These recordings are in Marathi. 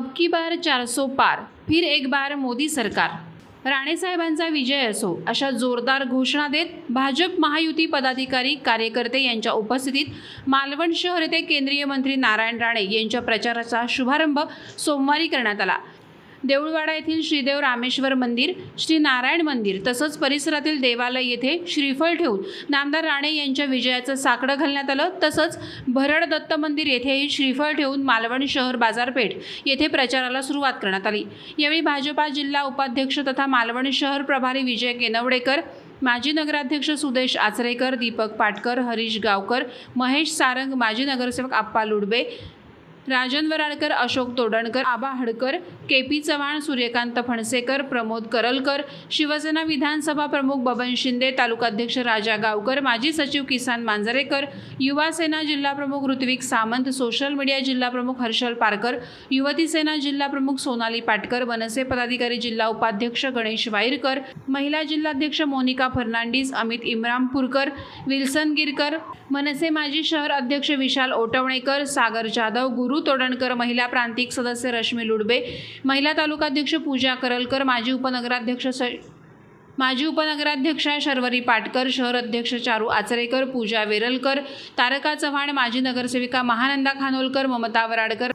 अब की बार चारसो पार फिर एक बार मोदी सरकार. राणेसाहेबांचा विजय असो अशा जोरदार घोषणा देत भाजप महायुती पदाधिकारी कार्यकर्ते यांच्या उपस्थितीत मालवण शहर येथे केंद्रीय मंत्री नारायण राणे यांच्या प्रचाराचा शुभारंभ सोमवारी करण्यात आला. देऊळवाडा येथील श्रीदेव रामेश्वर मंदिर श्री नारायण मंदिर तसंच परिसरातील देवालय येथे श्रीफळ ठेवून नामदार राणे यांच्या विजयाचं साकडं घालण्यात आलं. तसंच भरड दत्त मंदिर येथेही श्रीफळ ठेवून मालवण शहर बाजारपेठ येथे प्रचाराला सुरुवात करण्यात आली. यावेळी भाजपा जिल्हा उपाध्यक्ष तथा मालवण शहर प्रभारी विजय केनवडेकर माजी नगराध्यक्ष सुदेश आचरेकर दीपक पाटकर हरीश गावकर महेश सारंग माजी नगरसेवक आप्पा लुडबे राजन वराडकर अशोक तोडणकर आबा हडकर के पी चव्हाण सूर्यकांत फणसेकर प्रमोद करलकर शिवसेना विधानसभा प्रमुख बबन शिंदे तालुकाध्यक्ष राजा गावकर माजी सचिव किसान मांजरेकर युवा सेना जिल्हा प्रमुख ऋत्विक सामंत सोशल मीडिया जिल्हा प्रमुख हर्षल पारकर युवती सेना जिल्हा प्रमुख सोनाली पाटकर मनसे पदाधिकारी जिल्हा उपाध्यक्ष गणेश वाईरकर महिला जिल्हाध्यक्ष मोनिका फर्नांडिस अमित इम्रामपूरकर विल्सन गिरकर मनसे माजी शहर अध्यक्ष विशाल ओटवणेकर सागर जाधव गुरु तोडणकर महिला प्रांतिक सदस्य रश्मी लुडबे महिला तालुकाध्यक्ष पूजा करलकर माजी उपनगराध्यक्ष स माजी उपनगराध्यक्षा शर्वरी पाटकर शहर अध्यक्ष चारू आचरेकर पूजा वेरलकर तारका चव्हाण माजी नगरसेविका महानंदा खानोलकर ममता वराडकर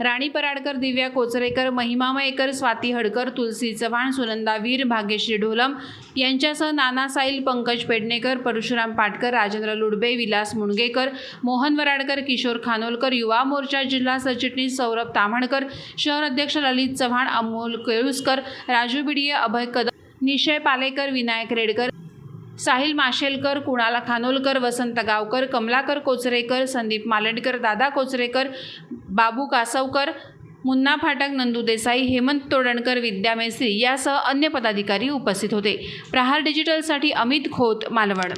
राणी पराडकर दिव्या कोचरेकर महिमा मयेकर स्वाती हडकर तुलसी चव्हाण सुनंदा वीर भाग्यश्री ढोलम यांच्यासह नाना साईल पंकज पेडणेकर परशुराम पाटकर राजेंद्र लुडबे विलास मुणगेकर मोहन वराडकर किशोर खानोलकर युवा मोर्चा जिल्हा सरचिटणीस सौरभ ताम्हणकर शहर अध्यक्ष ललित चव्हाण अमोल केळुसकर राजू बिडिये अभय कदम निशय पालेकर विनायक रेडकर साहिल माशेलकर कुणाला खानोलकर वसंत गावकर कमलाकर कोचरेकर संदीप मालंडकर दादा कोचरेकर बाबू कासवकर मुन्ना फाटक नंदू देसाई हेमंत तोडणकर विद्या मेस्त्री यासह अन्य पदाधिकारी उपस्थित होते. प्रहार डिजिटलसाठी अमित खोत मालवण.